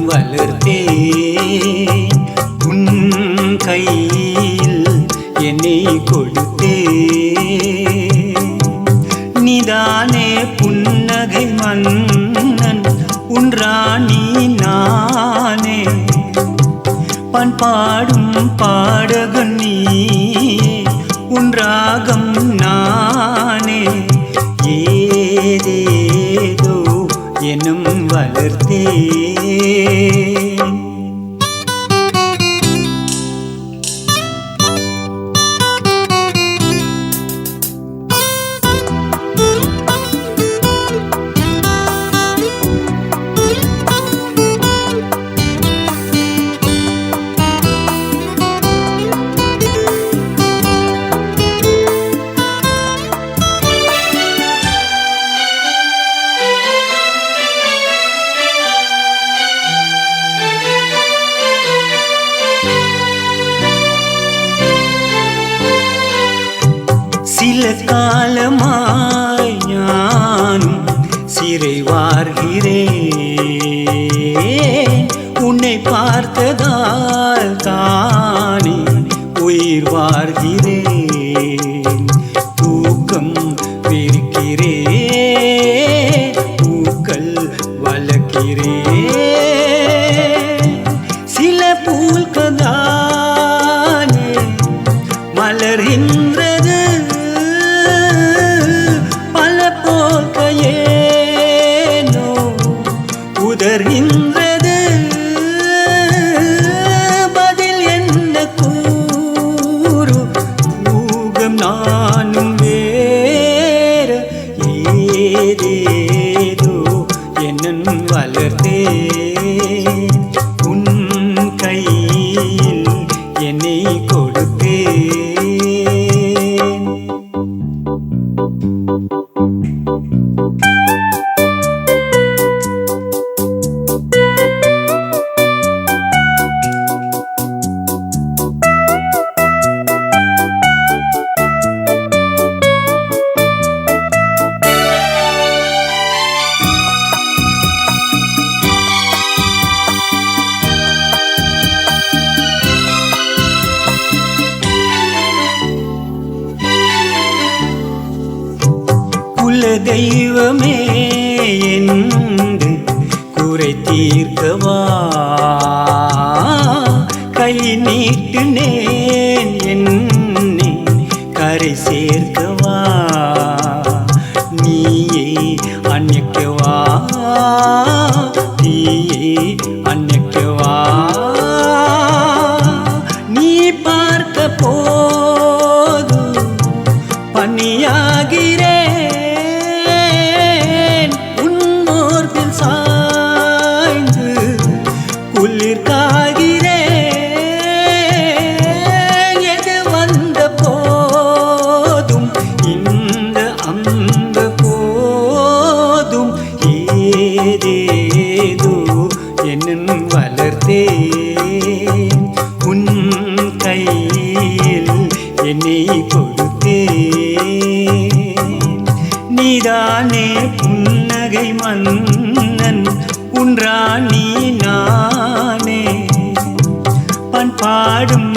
உள்ளம் வளர்த்தே உன் கையில் என்னை கொடுத்தே நீதானே புன்னகை மன்னன் உன்றாணி நானே. பண்பாடும் பாடகன் நீ உன் ராகம் நானே. ஏதே சில காலமாய் ஞானும் சிறை வார்கிறேன். உன்னை பார்த்ததால் தானே உயிர் வார்கிறேன். தூக்கம் விரிக்கிறேன் பூக்கள் வளர்க்கிறேன். வளர்த்தே குல தெய்வமே என்று குறை தீர்க்கவா? கை நீட்டுனேன் என்னை கரை சேர்க்கவா? நீயே அன்னைக்கவா நீயே அன்னைக்கவா நீ பார்க்க போ என்னும் வளர்த்தே உன் கையில் என்னை கொடுத்தே நீதானே புன்னகை மன்னன் உன்றா நீ நானே. பண்பாடும்